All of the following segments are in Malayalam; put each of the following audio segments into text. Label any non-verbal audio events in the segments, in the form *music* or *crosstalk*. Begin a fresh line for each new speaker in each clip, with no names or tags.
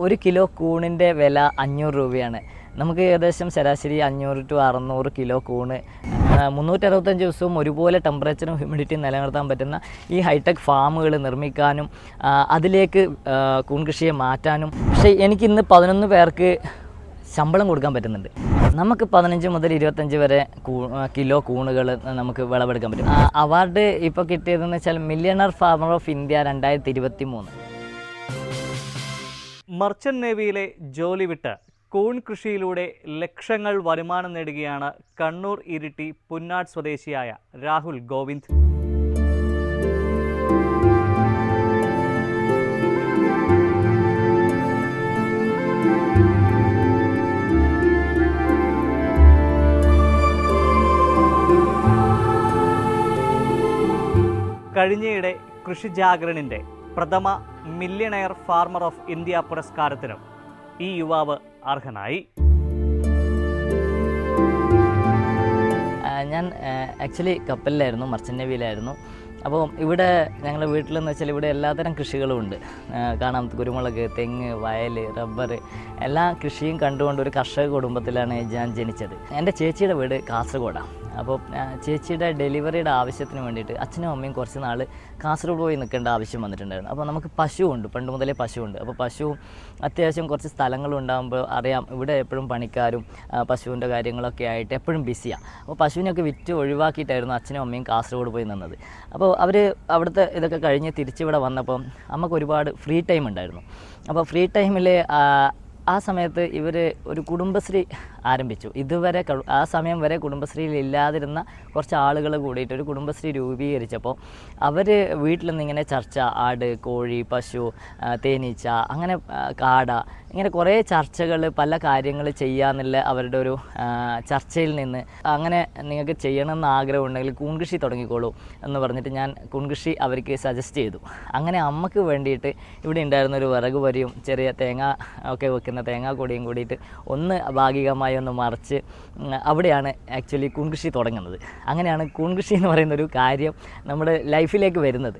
ഒരു കിലോ കൂണിന്റെ വില അഞ്ഞൂറ് രൂപയാണ്. നമുക്ക് ഏകദേശം ശരാശരി അഞ്ഞൂറ് ടു അറുന്നൂറ് കിലോ കൂണ്. മുന്നൂറ്ററുപത്തഞ്ച് ദിവസവും ഒരുപോലെ ടെമ്പറേച്ചറും ഹ്യൂമിഡിറ്റിയും നിലനിർത്താൻ പറ്റുന്ന ഈ ഹൈടെക് ഫാമുകൾ നിർമ്മിക്കാനും അതിലേക്ക് കൂൺ കൃഷിയെ മാറ്റാനും. പക്ഷേ എനിക്കിന്ന് പതിനൊന്ന് പേർക്ക് ശമ്പളം കൊടുക്കാൻ പറ്റുന്നുണ്ട്. നമുക്ക് പതിനഞ്ച് മുതൽ ഇരുപത്തഞ്ച് വരെ കിലോ കൂണുകൾ നമുക്ക് വിളവെടുക്കാൻ പറ്റും. അവാർഡ് ഇപ്പോൾ കിട്ടിയതെന്ന് വെച്ചാൽ മില്യണർ ഫാമർ ഓഫ് ഇന്ത്യ രണ്ടായിരത്തി ഇരുപത്തി മൂന്ന്
മർച്ചന്റ് നേവിയിലെ ജോലി വിട്ട് കൂൺ കൃഷിയിലൂടെ ലക്ഷങ്ങൾ വരുമാനം നേടുകയാണ് കണ്ണൂർ ഇരിട്ടി പുന്നാട് സ്വദേശിയായ രാഹുൽ ഗോവിന്ദ്. കഴിഞ്ഞയിടെ കൃഷി ജാഗരണിന്റെ പ്രഥമ മില്യണയർ ഫാർമർ ഓഫ് ഇന്ത്യ പുരസ്കാരത്തിനും ഈ യുവാവ് അർഹനായി.
ഞാൻ ആക്ച്വലി കപ്പലിലായിരുന്നു മർച്ചന്റ് നേവിയിലായിരുന്നു അപ്പോൾ ഇവിടെ ഞങ്ങളുടെ വീട്ടിലെന്ന് വെച്ചാൽ ഇവിടെ എല്ലാത്തരം കൃഷികളുമുണ്ട് കാണാം കുരുമുളക് തെങ്ങ് വയൽ റബ്ബർ എല്ലാ കൃഷിയും കണ്ടുകൊണ്ട് ഒരു കർഷക കുടുംബത്തിലാണ് ഞാൻ ജനിച്ചത്. എന്റെ ചേച്ചിയുടെ വീട് കാസർഗോഡാണ്. അപ്പോൾ ചേച്ചിയുടെ ഡെലിവറിയുടെ ആവശ്യത്തിന് വേണ്ടിയിട്ട് അച്ഛനും അമ്മയും കുറച്ച് നാൾ കാസർഗോഡ് പോയി നിൽക്കേണ്ട ആവശ്യം വന്നിട്ടുണ്ടായിരുന്നു. അപ്പോൾ നമുക്ക് പശുവുണ്ട് പണ്ട് മുതലേ പശുവുണ്ട് അപ്പോൾ പശു അത്യാവശ്യം കുറച്ച് സ്ഥലങ്ങളും ഉണ്ടാകുമ്പോൾ അറിയാം ഇവിടെ എപ്പോഴും പണിക്കാരും പശുവിന്റെ കാര്യങ്ങളൊക്കെ ആയിട്ട് എപ്പോഴും ബിസിയാണ് അപ്പോൾ പശുവിനെയൊക്കെ വിറ്റ് ഒഴിവാക്കിയിട്ടായിരുന്നു അച്ഛനും അമ്മയും കാസർഗോഡ് പോയി നിന്നത്. അപ്പോൾ അവർ അവിടുത്തെ ഇതൊക്കെ കഴിഞ്ഞ് തിരിച്ചിവിടെ വന്നപ്പം അമ്മയ്ക്ക് ഒരുപാട് ഫ്രീ ടൈം ഉണ്ടായിരുന്നു. അപ്പോൾ ഫ്രീ ടൈമിൽ ആ സമയത്ത് ഇവർ ഒരു കുടുംബശ്രീ ആരംഭിച്ചു. ഇതുവരെ ആ സമയം വരെ കുടുംബശ്രീയിൽ ഇല്ലാതിരുന്ന കുറച്ച് ആളുകൾ കൂടിയിട്ട് ഒരു കുടുംബശ്രീ രൂപീകരിച്ചപ്പോൾ അവർ വീട്ടിൽ നിന്ന് ഇങ്ങനെ ചർച്ച ആട് കോഴി പശു തേനീച്ച അങ്ങനെ കാട ഇങ്ങനെ കുറേ ചർച്ചകൾ പല കാര്യങ്ങൾ ചെയ്യാമെന്നുള്ള അവരുടെ ഒരു ചർച്ചയിൽ നിന്ന് അങ്ങനെ നിങ്ങൾക്ക് ചെയ്യണമെന്ന് ആഗ്രഹമുണ്ടെങ്കിൽ കുൺകൃഷി തുടങ്ങിക്കോളൂ എന്ന് പറഞ്ഞിട്ട് ഞാൻ കുൺകൃഷി അവർക്ക് സജസ്റ്റ് ചെയ്തു. അങ്ങനെ അമ്മയ്ക്ക് വേണ്ടിയിട്ട് ഇവിടെ ഉണ്ടായിരുന്ന ഒരു വിറക് വരിയും ചെറിയ തേങ്ങ ഒക്കെ വെക്കുന്ന തേങ്ങാ കൊടിയും കൂടിയിട്ട് ഒന്ന് ഭാഗികമായി ഒന്ന് മറിച്ച് അവിടെയാണ് ആക്ച്വലി കൂൺകൃഷി തുടങ്ങുന്നത്. അങ്ങനെയാണ് കൂൺകൃഷി എന്ന് പറയുന്ന ഒരു കാര്യം നമ്മുടെ ലൈഫിലേക്ക് വരുന്നത്.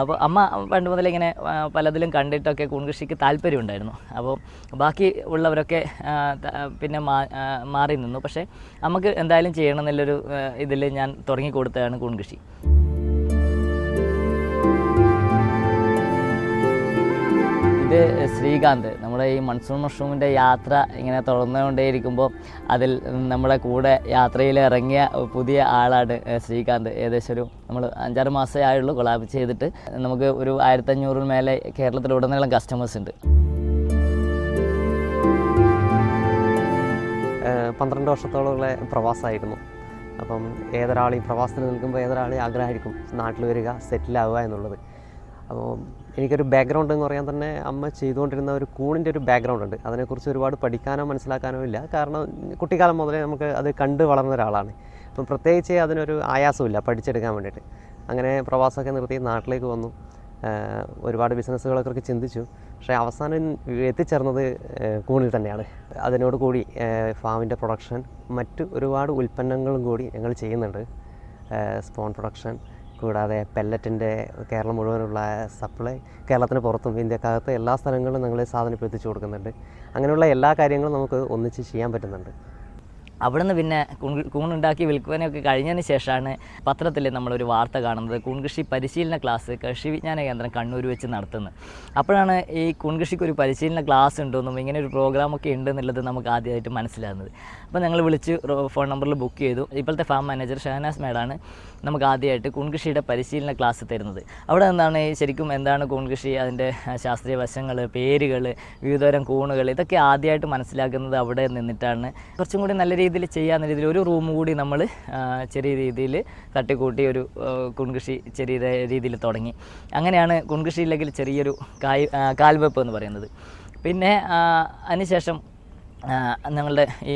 അപ്പോൾ അമ്മ പണ്ട് മുതലേ ഇങ്ങനെ പലതിലും കണ്ടിട്ടൊക്കെ കൂൺകൃഷിക്ക് താല്പര്യം ഉണ്ടായിരുന്നു. അപ്പോൾ ബാക്കി ഉള്ളവരൊക്കെ പിന്നെ മാറി നിന്നു. പക്ഷേ നമുക്ക് എന്തായാലും ചെയ്യണം എന്നുള്ളൊരു ഇതിൽ ഞാൻ തുടങ്ങി കൊടുത്തതാണ് കൂൺകൃഷി. ഇത് ശ്രീകാന്ത്. നമ്മുടെ ഈ മൺസൂൺ മഷ്റൂമിന്റെ യാത്ര ഇങ്ങനെ തുടർന്നുകൊണ്ടേയിരിക്കുമ്പോൾ അതിൽ നമ്മുടെ കൂടെ യാത്രയിൽ ഇറങ്ങിയ പുതിയ ആളാണ് ശ്രീകാന്ത്. ഏകദേശം ഒരു നമ്മൾ അഞ്ചാറ് മാസമേ ആയുള്ളൂ കൊളാബ് ചെയ്തിട്ട്. നമുക്ക് ഒരു ആയിരത്തഞ്ഞൂറിന് മേലെ കേരളത്തിലുടനീളം കസ്റ്റമേഴ്സ് ഉണ്ട്.
പന്ത്രണ്ട് വർഷത്തോളമുള്ള പ്രവാസമായിരുന്നു. അപ്പം ഏതൊരാളും പ്രവാസത്തിന് നിൽക്കുമ്പോൾ ഏതൊരാളും ആഗ്രഹമായിരിക്കും നാട്ടിൽ വരിക സെറ്റിലാവുക എന്നുള്ളത്. അപ്പോൾ എനിക്കൊരു ബാക്ക്ഗ്രൗണ്ട് എന്ന് പറയാൻ തന്നെ അമ്മ ചെയ്തുകൊണ്ടിരുന്ന ഒരു കൂണിന്റെ ഒരു ബാക്ക്ഗ്രൗണ്ട് ഉണ്ട്. അതിനെക്കുറിച്ച് ഒരുപാട് പഠിക്കാനോ മനസ്സിലാക്കാനോ ഇല്ല. കാരണം കുട്ടിക്കാലം മുതലേ നമുക്ക് അത് കണ്ട് വളർന്ന ഒരാളാണ്. അപ്പം പ്രത്യേകിച്ച് അതിനൊരു ആയാസമില്ല പഠിച്ചെടുക്കാൻ വേണ്ടിയിട്ട്. അങ്ങനെ പ്രവാസമൊക്കെ നിർത്തി നാട്ടിലേക്ക് വന്നു. ഒരുപാട് ബിസിനസ്സുകളൊക്കെ ചിന്തിച്ചു. പക്ഷേ അവസാനം എത്തിച്ചേർന്നത് കൂണിൽ തന്നെയാണ്. അതിനോട് കൂടി ഫാമിന്റെ പ്രൊഡക്ഷൻ മറ്റ് ഒരുപാട് ഉൽപ്പന്നങ്ങളും കൂടി ഞങ്ങൾ ചെയ്യുന്നുണ്ട്. സ്പോൺ പ്രൊഡക്ഷൻ കൂടാതെ പെല്ലറ്റിന്റെ കേരളം മുഴുവനുള്ള സപ്ലൈ കേരളത്തിന് പുറത്തും ഇന്ത്യക്കകത്ത് എല്ലാ സ്ഥലങ്ങളിലും ഞങ്ങൾ സാധനം ഇപ്പോൾ എത്തിച്ചു കൊടുക്കുന്നുണ്ട്. അങ്ങനെയുള്ള എല്ലാ കാര്യങ്ങളും നമുക്ക് ഒന്നിച്ച് ചെയ്യാൻ പറ്റുന്നുണ്ട്.
അവിടുന്ന് പിന്നെ കൂൺ- കൂണുണ്ടാക്കി വിൽക്കുവാനൊക്കെ കഴിഞ്ഞതിന് ശേഷമാണ് പത്രത്തിൽ നമ്മളൊരു വാർത്ത കാണുന്നത്. കൂൺകൃഷി പരിശീലന ക്ലാസ് കൃഷി വിജ്ഞാന കേന്ദ്രം കണ്ണൂർ വെച്ച് നടത്തുന്നത് അപ്പോഴാണ് ഈ കൂൺകൃഷിക്ക് ഒരു പരിശീലന ക്ലാസ് ഉണ്ടെന്നും ഇങ്ങനെ ഒരു പ്രോഗ്രാമൊക്കെ ഉണ്ടെന്നുള്ളത് നമുക്ക് ആദ്യമായിട്ട് മനസ്സിലാകുന്നത്. അപ്പോൾ ഞങ്ങൾ വിളിച്ച് ഫോൺ നമ്പറിൽ ബുക്ക് ചെയ്തു. ഇപ്പോഴത്തെ ഫാം മാനേജർ ഷഹനാസ് മേഡാണ് നമുക്ക് ആദ്യമായിട്ട് കൂൺകൃഷിയുടെ പരിശീലന ക്ലാസ് തരുന്നത്. അവിടെ എന്താണ് ശരിക്കും എന്താണ് കൂൺകൃഷി അതിന്റെ ശാസ്ത്രീയ വശങ്ങൾ പേരുകൾ വിവിധതരം കൂണുകൾ ഇതൊക്കെ ആദ്യമായിട്ട് മനസ്സിലാക്കുന്നത് അവിടെ നിന്നിട്ടാണ്. കുറച്ചും കൂടി നല്ല രീതിയിൽ ചെയ്യാവുന്ന രീതിയിൽ ഒരു റൂം കൂടി നമ്മൾ ചെറിയ രീതിയിൽ തട്ടിക്കൂട്ടി ഒരു കുൺകൃഷി ചെറിയ രീതിയിൽ തുടങ്ങി. അങ്ങനെയാണ് കുൺകൃഷിയില്ലെങ്കിൽ ചെറിയൊരു കായ് കാൽവെപ്പ് എന്ന് പറയുന്നത്. പിന്നെ അതിനുശേഷം ഞങ്ങളുടെ ഈ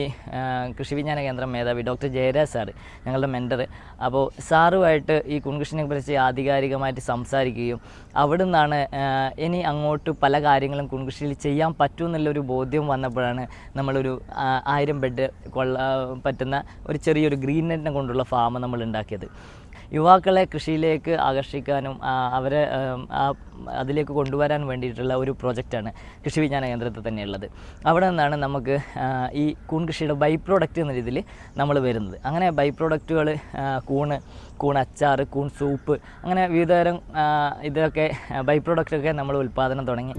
കൃഷി വിജ്ഞാന കേന്ദ്രം മേധാവി ഡോക്ടർ ജയരാജ് സാറ് ഞങ്ങളുടെ മെന്റർ അപ്പോൾ സാറുമായിട്ട് ഈ കുൺകൃഷിനെ കുറിച്ച് ആധികാരികമായിട്ട് സംസാരിക്കുകയും അവിടെ നിന്നാണ് ഇനി അങ്ങോട്ട് പല കാര്യങ്ങളും കുൺകൃഷിയിൽ ചെയ്യാൻ പറ്റുമെന്നുള്ളൊരു ബോധ്യം വന്നപ്പോഴാണ് നമ്മളൊരു ആയിരം ബെഡ് കൊള്ള പറ്റുന്ന ഒരു ചെറിയൊരു ഗ്രീൻ നെറ്റിനെ കൊണ്ടുള്ള ഫാം നമ്മൾ ഉണ്ടാക്കിയത് യുവാക്കളെ കൃഷിയിലേക്ക് ആകർഷിക്കാനും അവരെ അതിലേക്ക് കൊണ്ടുവരാൻ വേണ്ടിയിട്ടുള്ള ഒരു പ്രോജക്റ്റാണ് കൃഷി വിജ്ഞാന കേന്ദ്രത്തിൽ തന്നെയുള്ളത്. അവിടെ നിന്നാണ് നമുക്ക് ഈ കൂൺ കൃഷിയുടെ ബൈ പ്രോഡക്റ്റ് എന്ന രീതിയിൽ നമ്മൾ വരുന്നത്. അങ്ങനെ ബൈ പ്രോഡക്റ്റുകൾ കൂണ് കൂൺ അച്ചാർ കൂൺ സൂപ്പ് അങ്ങനെ വിവിധതരം ഇതൊക്കെ ബൈ പ്രോഡക്റ്റൊക്കെ നമ്മൾ ഉൽപ്പാദനം തുടങ്ങി.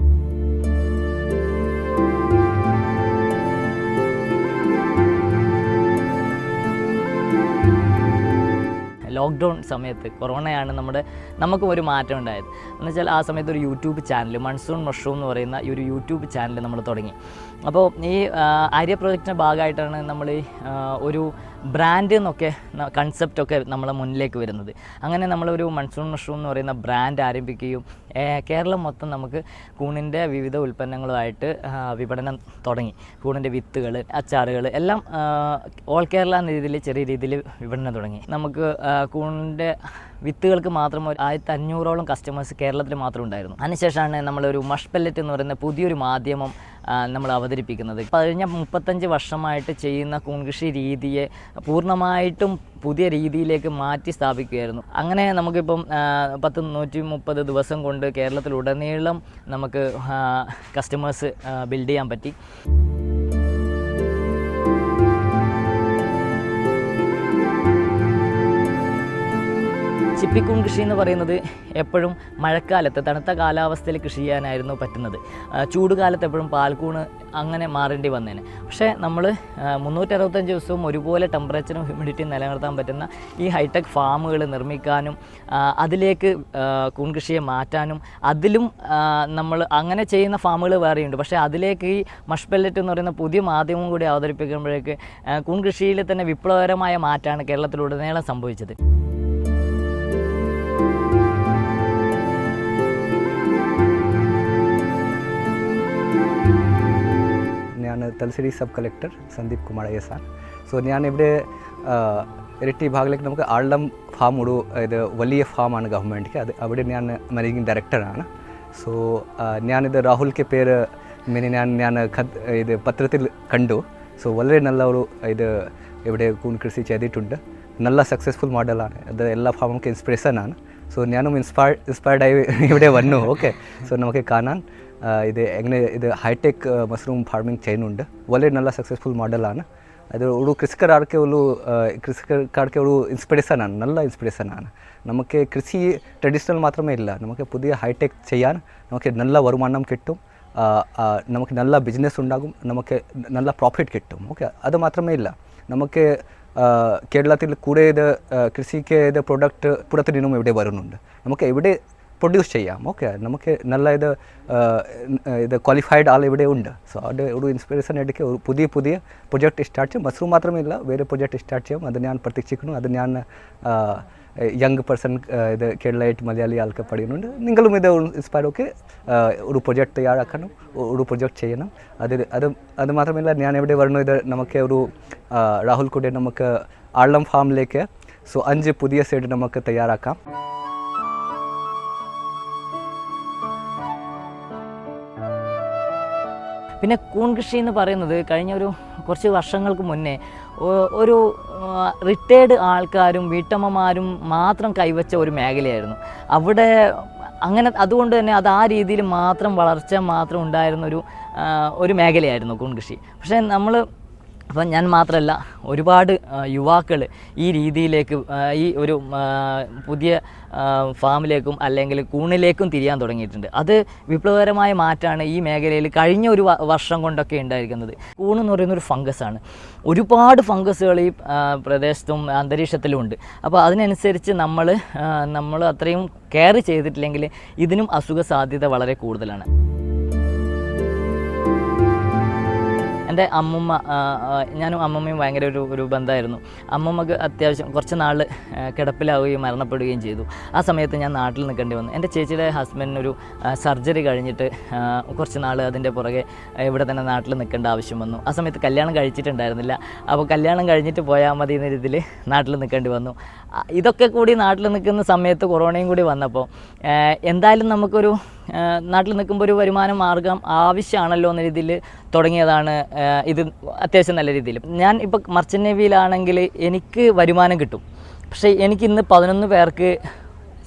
ലോക്ക്ഡൗൺ സമയത്ത് കൊറോണയാണ് നമ്മുടെ നമുക്കും ഒരു മാറ്റം ഉണ്ടായത്. എന്ന് വെച്ചാൽ ആ സമയത്ത് ഒരു യൂട്യൂബ് ചാനൽ മൺസൂൺ മഷ്റൂം എന്ന് പറയുന്ന ഈ ഒരു യൂട്യൂബ് ചാനൽ നമ്മൾ തുടങ്ങി. അപ്പോൾ ഈ ആര്യ പ്രൊജക്റ്റിന്റെ ഭാഗമായിട്ടാണ് നമ്മൾ ഒരു ബ്രാൻഡ് എന്നൊക്കെ കൺസെപ്റ്റൊക്കെ നമ്മളെ മുന്നിലേക്ക് വരുന്നത്. അങ്ങനെ നമ്മളൊരു മൺസൂൺ മഷ്റൂം എന്ന് പറയുന്ന ബ്രാൻഡ് ആരംഭിക്കുകയും കേരളം മൊത്തം നമുക്ക് കൂണിന്റെ വിവിധ ഉൽപ്പന്നങ്ങളുമായിട്ട് വിപണനം തുടങ്ങി. കൂണിന്റെ വിത്തുകൾ അച്ചാറുകൾ എല്ലാം ഓൾ കേരള എന്ന രീതിയിൽ ചെറിയ രീതിയിൽ വിപണനം തുടങ്ങി. നമുക്ക് കൂണിന്റെ വിത്തുകൾക്ക് മാത്രം ഒരു ആയിരത്തി അഞ്ഞൂറോളം കസ്റ്റമേഴ്സ് കേരളത്തിൽ മാത്രം ഉണ്ടായിരുന്നു. അതിനുശേഷമാണ് നമ്മളൊരു മഷ് പെല്ലറ്റ് എന്ന് പറയുന്ന പുതിയൊരു മാധ്യമം നമ്മൾ അവതരിപ്പിക്കുന്നത്. കഴിഞ്ഞ മുപ്പത്തഞ്ച് വർഷമായിട്ട് ചെയ്യുന്ന കൂൺകൃഷി രീതിയെ പൂർണമായിട്ടും പുതിയ രീതിയിലേക്ക് മാറ്റി സ്ഥാപിക്കുകയായിരുന്നു. അങ്ങനെ നമുക്കിപ്പം പത്ത് നൂറ്റി മുപ്പത് ദിവസം കൊണ്ട് കേരളത്തിലുടനീളം നമുക്ക് കസ്റ്റമേഴ്സ് ബിൽഡ് ചെയ്യാൻ പറ്റി. ചിപ്പിക്കൂൺ കൃഷി എന്ന് പറയുന്നത് എപ്പോഴും മഴക്കാലത്ത് തണുത്ത കാലാവസ്ഥയിൽ കൃഷി ചെയ്യാനായിരുന്നു പറ്റുന്നത്. ചൂട് ചൂടുകാലത്ത് എപ്പോഴും പാൽക്കൂണ് അങ്ങനെ മാറേണ്ടി വന്നേനെ. പക്ഷേ നമ്മൾ മുന്നൂറ്ററുപത്തഞ്ച് ദിവസവും ഒരുപോലെ ടെമ്പറേച്ചറും ഹ്യൂമിഡിറ്റിയും നിലനിർത്താൻ പറ്റുന്ന ഈ ഹൈടെക് ഫാമുകൾ നിർമ്മിക്കാനും അതിലേക്ക് കൂൺ കൃഷിയെ മാറ്റാനും അതിലും നമ്മൾ അങ്ങനെ ചെയ്യുന്ന ഫാമുകൾ വേറെയുണ്ട്. പക്ഷേ അതിലേക്ക് ഈ മഷ് പെല്ലറ്റ് എന്ന് പറയുന്ന പുതിയ മാധ്യമം കൂടി അവതരിപ്പിക്കുമ്പോഴേക്ക് കൂൺ കൃഷിയിൽ തന്നെ വിപ്ലവകരമായ മാറ്റമാണ് കേരളത്തിലുടനീളം സംഭവിച്ചത്.
ഞാൻ Thalassery sub collector Sandeep Kumar I S R so ഞാൻ ഇവിടെ ഇരട്ടി ഭാഗത്തിലേക്ക് നമുക്ക് ആൾഡം ഫാം ഒരു ഇത് വലിയ ഫാമാണ് ഗവൺമെന്റിക്ക് അത് അവിടെ ഞാൻ മാനേജിങ് ഡയറക്ടറാണ് സോ ഞാനിത് രാഹുൽക്ക് പേര് മിനി ഞാൻ ഞാൻ ഇത് പത്രത്തിൽ കണ്ടു സോ വളരെ നല്ല ഒരു ഇത് ഇവിടെ കൂൺ കൃഷി ചെയ്തിട്ടുണ്ട് നല്ല സക്സസ്ഫുൾ മോഡലാണ് അത് എല്ലാ ഫാമുകൾക്ക് ഇൻസ്പിറേഷനാണ് സോ ഞാനും ഇൻസ്പയർ ഇൻസ്പയർഡായി ഇവിടെ വന്നു ഓക്കെ സോ നമുക്ക് കാണാൻ ഇത് എങ്ങനെ ഇത് ഹൈടെക് മഷ്റൂം ഫാർമിംഗ് ചെയ്യുന്നുണ്ട്. വളരെ നല്ല സക്സസ്ഫുൾ മോഡലാണ് അത് ഒരു കൃഷിക്കാർക്ക് ഒരു കൃഷിക്കാർക്ക് ഒരു ഇൻസ്പിറേഷനാണ് നല്ല ഇൻസ്പിറേഷനാണ് നമുക്ക് കൃഷി ട്രഡീഷണൽ മാത്രമേ ഇല്ല. നമുക്ക് പുതിയ ഹൈടെക് ചെയ്യാൻ നമുക്ക് നല്ല വരുമാനം കിട്ടും. നമുക്ക് നല്ല ബിസിനസ് ഉണ്ടാകും. നമുക്ക് നല്ല പ്രോഫിറ്റ് കിട്ടും. ഓക്കെ അത് മാത്രമേ ഇല്ല. നമുക്ക് കേരളത്തിൽ കൂടെ ഇത് കൃഷിക്ക് ഇത് പ്രൊഡക്റ്റ് പുറത്തു നിന്നും ഇവിടെ വരുന്നുണ്ട്. നമുക്ക് ഇവിടെ പ്രൊഡ്യൂസ് ചെയ്യാം. ഓക്കെ നമുക്ക് നല്ല ഇത് ഇത് ക്വാളിഫൈഡ് ആൾ ഇവിടെ ഉണ്ട്. സോ അത് ഒരു ഇൻസ്പിറേഷൻ എടുക്കുക. ഒരു പുതിയ പുതിയ പ്രൊജക്റ്റ് സ്റ്റാർട്ട് ചെയ്യും. മഷ്റൂം മാത്രമില്ല വേറെ പ്രൊജക്റ്റ് സ്റ്റാർട്ട് ചെയ്യും. അത് ഞാൻ പ്രതീക്ഷിക്കുന്നു. അത് ഞാൻ യങ് പേഴ്സൺ ഇത് കേരളമായിട്ട് മലയാളി ആൾക്ക് പഠിക്കുന്നുണ്ട് നിങ്ങളും ഇത് ഇൻസ്പയർ ഒക്കെ ഒരു പ്രൊജക്ട് തയ്യാറാക്കണം. ഒരു പ്രൊജക്ട് ചെയ്യണം. അത് അത് അത് മാത്രമല്ല ഞാൻ എവിടെ വരണോ ഇത് നമുക്ക് ഒരു രാഹുൽ കൂടെ നമുക്ക് ആളം ഫാമിലേക്ക് സോ അഞ്ച് പുതിയ സൈഡ് നമുക്ക് തയ്യാറാക്കാം.
പിന്നെ കൂൺ കൃഷി എന്ന് പറയുന്നത് കഴിഞ്ഞ ഒരു കുറച്ച് വർഷങ്ങൾക്ക് മുന്നേ ഒരു റിട്ടയർഡ് ആൾക്കാരും വീട്ടമ്മമാരും മാത്രം കൈവച്ച ഒരു മേഖലയായിരുന്നു. അവിടെ അങ്ങനെ അതുകൊണ്ട് തന്നെ അത് ആ രീതിയിൽ മാത്രം വളർച്ച മാത്രം ഉണ്ടായിരുന്ന ഒരു ഒരു മേഖലയായിരുന്നു കൂൺ കൃഷി പക്ഷേ നമ്മൾ അപ്പം ഞാൻ മാത്രമല്ല ഒരുപാട് യുവാക്കൾ ഈ രീതിയിലേക്ക് ഈ ഒരു പുതിയ ഫാമിലേക്കും അല്ലെങ്കിൽ കൂണിലേക്കും തിരിയാൻ തുടങ്ങിയിട്ടുണ്ട്. അത് വിപ്ലവകരമായ മാറ്റമാണ് ഈ മേഖലയിൽ കഴിഞ്ഞ ഒരു വർഷം കൊണ്ടൊക്കെ ഉണ്ടായിരിക്കുന്നത്. കൂണ് എന്ന് പറയുന്ന ഒരു ഫംഗസാണ് ഒരുപാട് ഫംഗസുകൾ ഈ പ്രദേശത്തും അന്തരീക്ഷത്തിലും ഉണ്ട്. അപ്പോൾ അതിനനുസരിച്ച് നമ്മൾ നമ്മൾ അത്രയും കെയർ ചെയ്തിട്ടില്ലെങ്കിൽ ഇതിനും അസുഖ സാധ്യത വളരെ കൂടുതലാണ്. എന്റെ അമ്മമ്മ ഞാനും അമ്മമ്മയും ഭയങ്കര ഒരു ഒരു ബന്ധമായിരുന്നു. അമ്മമ്മക്ക് അത്യാവശ്യം കുറച്ച് നാൾ കിടപ്പിലാവുകയും മരണപ്പെടുകയും ചെയ്തു. ആ സമയത്ത് ഞാൻ നാട്ടിൽ നിൽക്കേണ്ടി വന്നു. എന്റെ ചേച്ചിയുടെ ഹസ്ബൻഡിനൊരു സർജറി കഴിഞ്ഞിട്ട് കുറച്ച് നാൾ അതിന്റെ പുറകെ ഇവിടെ തന്നെ നാട്ടിൽ നിൽക്കേണ്ട ആവശ്യം വന്നു. ആ സമയത്ത് കല്യാണം കഴിച്ചിട്ടുണ്ടായിരുന്നില്ല. അപ്പോൾ കല്യാണം കഴിഞ്ഞിട്ട് പോയാൽ മതി എന്ന രീതിയിൽ നാട്ടിൽ നിൽക്കേണ്ടി വന്നു. ഇതൊക്കെ കൂടി നാട്ടിൽ നിൽക്കുന്ന സമയത്ത് കൊറോണയും കൂടി വന്നപ്പോൾ എന്തായാലും നമുക്കൊരു നാട്ടിൽ നിൽക്കുമ്പോൾ ഒരു വരുമാന മാർഗം ആവശ്യമാണല്ലോ എന്ന രീതിയിൽ തുടങ്ങിയതാണ് ഇത് അത്യാവശ്യം നല്ല രീതിയിൽ. ഞാൻ ഇപ്പോൾ മർച്ചന്റ് നേവിയിലാണെങ്കിൽ എനിക്ക് വരുമാനം കിട്ടും. പക്ഷേ എനിക്ക് ഇന്ന് പതിനൊന്ന് പേർക്ക്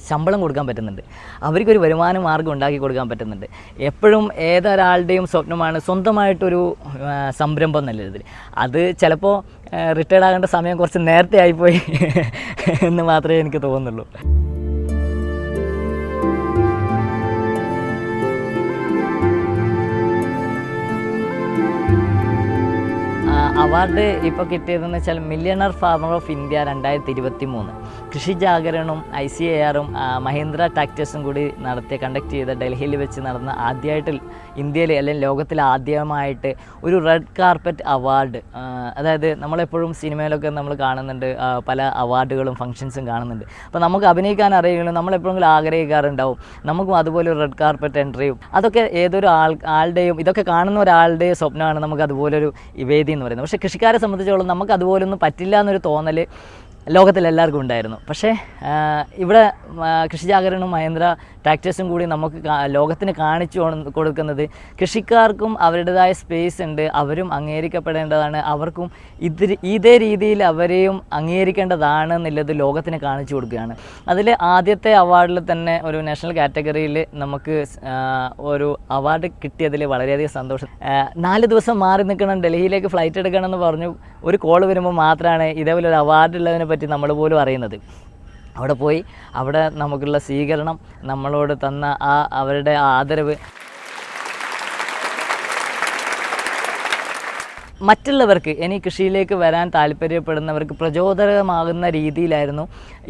ശമ്പളം കൊടുക്കാൻ പറ്റുന്നുണ്ട്. അവർക്കൊരു വരുമാന മാർഗം ഉണ്ടാക്കി കൊടുക്കാൻ പറ്റുന്നുണ്ട്. എപ്പോഴും ഏതൊരാളുടെയും സ്വപ്നമാണ് സ്വന്തമായിട്ടൊരു സംരംഭം എന്നുള്ള രീതിയിൽ. അത് ചിലപ്പോൾ റിട്ടയർഡ് ആകേണ്ട സമയം കുറച്ച് നേരത്തെ ആയിപ്പോയി *laughs* എന്ന് മാത്രമേ എനിക്ക് തോന്നുന്നുള്ളൂ. അവാർഡ് ഇപ്പോൾ കിട്ടിയതെന്ന് വെച്ചാൽ മില്യണർ ഫാർമർ ഓഫ് ഇന്ത്യ രണ്ടായിരത്തി ഇരുപത്തി മൂന്ന് കൃഷി ജാഗരണവും ഐ സി എ ആറും മഹീന്ദ്ര ടാക്ടേഴ്സും കൂടി നടത്തിയ കണ്ടക്ട് ചെയ്ത ഡൽഹിയിൽ വെച്ച് നടന്ന ആദ്യമായിട്ട് ഇന്ത്യയിൽ അല്ലെങ്കിൽ ലോകത്തിൽ ആദ്യമായിട്ട് ഒരു റെഡ് കാർപ്പറ്റ് അവാർഡ് അതായത് നമ്മളെപ്പോഴും സിനിമയിലൊക്കെ നമ്മൾ കാണുന്നുണ്ട് പല അവാർഡുകളും ഫങ്ഷൻസും കാണുന്നുണ്ട്. അപ്പോൾ നമുക്ക് അഭിനയിക്കാൻ അറിയുമെങ്കിലും നമ്മളെപ്പോഴെങ്കിലും ആഗ്രഹിക്കാറുണ്ടാവും. നമുക്കും അതുപോലെ ഒരു റെഡ് കാർപ്പറ്റ് എൻട്രിയും അതൊക്കെ ഏതൊരു ആൾ ആളുടെയും ഇതൊക്കെ കാണുന്ന ഒരാളുടെ സ്വപ്നമാണ് നമുക്ക് അതുപോലൊരു വേദി എന്ന് പറയുന്നത്. പക്ഷേ കൃഷിക്കാരെ സംബന്ധിച്ചോളം നമുക്ക് അതുപോലൊന്നും പറ്റില്ല എന്നൊരു തോന്നൽ ലോകത്തിൽ എല്ലാവർക്കും ഉണ്ടായിരുന്നു. പക്ഷേ ഇവിടെ ആ, കൃഷി ജാഗരണവും മഹേന്ദ്ര ട്രാക്ടേഴ്സും കൂടി നമുക്ക് ലോകത്തിന് കാണിച്ചു കൊടുക്കുന്നത് കൃഷിക്കാർക്കും അവരുടേതായ സ്പേസ് ഉണ്ട്. അവരും അംഗീകരിക്കപ്പെടേണ്ടതാണ്. അവർക്കും ഇത് ഇതേ രീതിയിൽ അവരെയും അംഗീകരിക്കേണ്ടതാണ് എന്നുള്ളത് ലോകത്തിന് കാണിച്ചു കൊടുക്കുകയാണ്. അതിൽ ആദ്യത്തെ അവാർഡിൽ തന്നെ ഒരു നാഷണൽ കാറ്റഗറിയിൽ നമുക്ക് ഒരു അവാർഡ് കിട്ടിയതിൽ വളരെയധികം സന്തോഷം. നാല് ദിവസം മാറി നിൽക്കണം. ഡൽഹിയിലേക്ക് ഫ്ലൈറ്റ് എടുക്കണം എന്ന് പറഞ്ഞു ഒരു കോൾ വരുമ്പോൾ മാത്രമാണ് ഇതേപോലെ ഒരു അവാർഡ് ഉള്ളതിനെ പറ്റി നമ്മൾ പോലും അറിയുന്നത്. അവിടെ പോയി അവിടെ നമുക്കുള്ള സ്വീകരണം നമ്മളോട് തന്ന ആ അവരുടെ ആദരവ് മറ്റുള്ളവർക്ക് ഇനി കൃഷിയിലേക്ക് വരാൻ താല്പര്യപ്പെടുന്നവർക്ക് പ്രചോദനമാകുന്ന രീതിയിലായിരുന്നു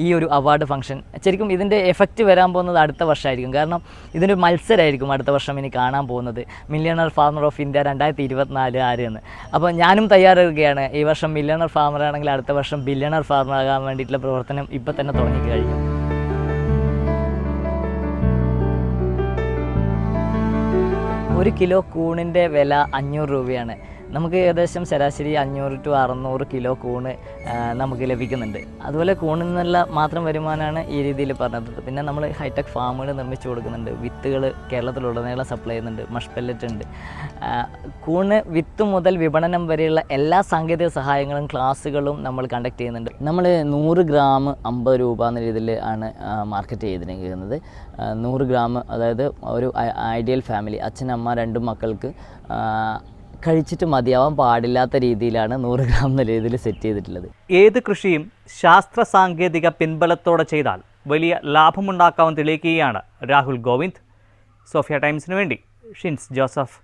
ഈ ഒരു അവാർഡ് ഫംഗ്ഷൻ ശരിക്കും ഇതിന്റെ എഫക്റ്റ് വരാൻ പോകുന്നത് അടുത്ത വർഷമായിരിക്കും. കാരണം ഇതിന്റെ മത്സരമായിരിക്കും അടുത്ത വർഷം ഇനി കാണാൻ പോകുന്നത്. മില്യണർ ഫാർമർ ഓഫ് ഇന്ത്യ രണ്ടായിരത്തി ഇരുപത്തിനാല് ആര് എന്ന് അപ്പോൾ ഞാനും തയ്യാറെടുക്കുകയാണ് ഈ വർഷം മില്യണർ ഫാർമർ ആണെങ്കിൽ അടുത്ത വർഷം ബില്യണർ ഫാർമർ ആകാൻ വേണ്ടിയിട്ടുള്ള പ്രവർത്തനം ഇപ്പം തന്നെ തുടങ്ങി കഴിയും ഒരു കിലോ കൂണിന്റെ വില അഞ്ഞൂറ് രൂപയാണ്. നമുക്ക് ഏകദേശം ശരാശരി അഞ്ഞൂറ് ടു അറുന്നൂറ് കിലോ കൂണ് നമുക്ക് ലഭിക്കുന്നുണ്ട്. അതുപോലെ കൂണിൽ നിന്നുള്ള മാത്രം വരുമാനമാണ് ഈ രീതിയിൽ പറഞ്ഞത് പിന്നെ നമ്മൾ ഹൈടെക് ഫാമുകൾ നിർമ്മിച്ചു കൊടുക്കുന്നുണ്ട്. വിത്തുകൾ കേരളത്തിലുടനീളം സപ്ലൈ ചെയ്യുന്നുണ്ട്. മഷ് പെല്ലറ്റ് ഉണ്ട്. കൂണ് വിത്ത് മുതൽ വിപണനം വരെയുള്ള എല്ലാ സാങ്കേതിക സഹായങ്ങളും ക്ലാസ്സുകളും നമ്മൾ കണ്ടക്ട് ചെയ്യുന്നുണ്ട്. നമ്മൾ നൂറ് ഗ്രാം അമ്പത് രൂപ എന്ന രീതിയിൽ ആണ് മാർക്കറ്റ് ചെയ്തിരിക്കുന്നത്. നൂറ് ഗ്രാം അതായത് ഒരു ഐഡിയൽ ഫാമിലി അച്ഛനമ്മ രണ്ട് മക്കൾക്ക് കഴിച്ചിട്ട് മതിയാവാൻ പാടില്ലാത്ത രീതിയിലാണ് നൂറ് ഗ്രാം എന്ന രീതിയിൽ സെറ്റ് ചെയ്തിട്ടുള്ളത്.
ഏത് കൃഷിയും ശാസ്ത്ര സാങ്കേതിക പിൻബലത്തോടെ ചെയ്താൽ വലിയ ലാഭമുണ്ടാക്കാമെന്ന് തെളിയിക്കുകയാണ് രാഹുൽ ഗോവിന്ദ്. സോഫിയ ടൈംസിന് വേണ്ടി ഷിൻസ് ജോസഫ്.